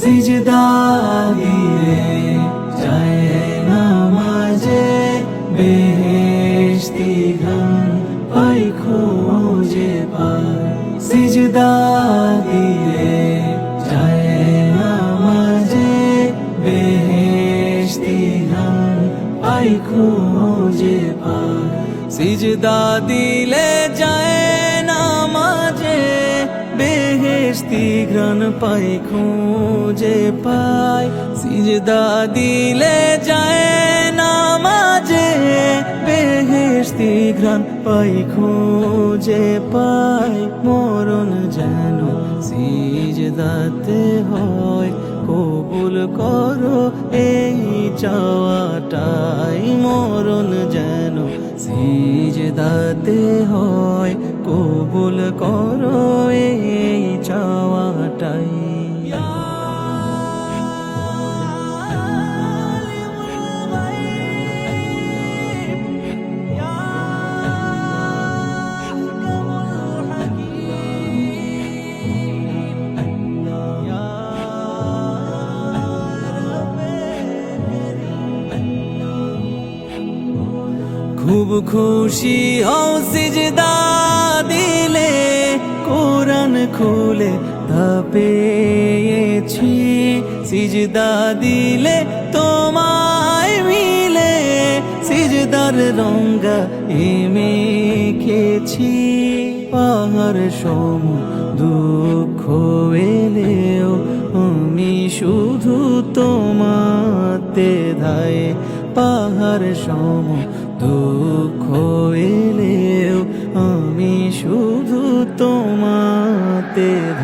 সিজদা দিয়ে যায় নামাজে বেহেশতি ঘন পাই খোঁজে পায় সিজদা দিয়ে যায় নামাজে বেহেশতি ঘন পাই খোঁজে পায় সিজদা দিলে যায় বেহেশতি ঘ্রাণ পাই, খুঁজে পাই। সিজদা দিলে যায় নামাজে, বেহেশতি ঘ্রাণ পাই, খুঁজে পাই। মরণ যেন সিজদাতে হয়, কবুল করো এই চাওয়াটাই। মরণ যেন সিজদাতে হয়। কবুল করো এই চাওয়াটাই। খুব খুশি হও সিজদা। খুলে পেয়েছি সিজদা দিলে তোমায় মিলে, সিজদার রঙ্গা মেখেছি পাহাড় সম দুঃখ এলেও আমি শুধু তোমাতে ধায়। পাহাড় সম দুঃখ এলেও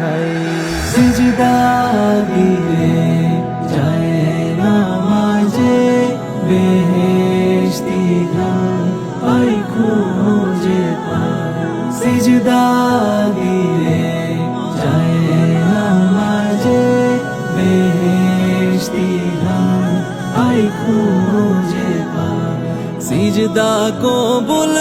ধাই সিজদা দিলে যায় নামাজে বেহেশতি গান পাই খুঁজে পাই সিজদা দিলে যায় নামাজে বেহেশতি গান পাই খুঁজে পাই সিজদা কবুল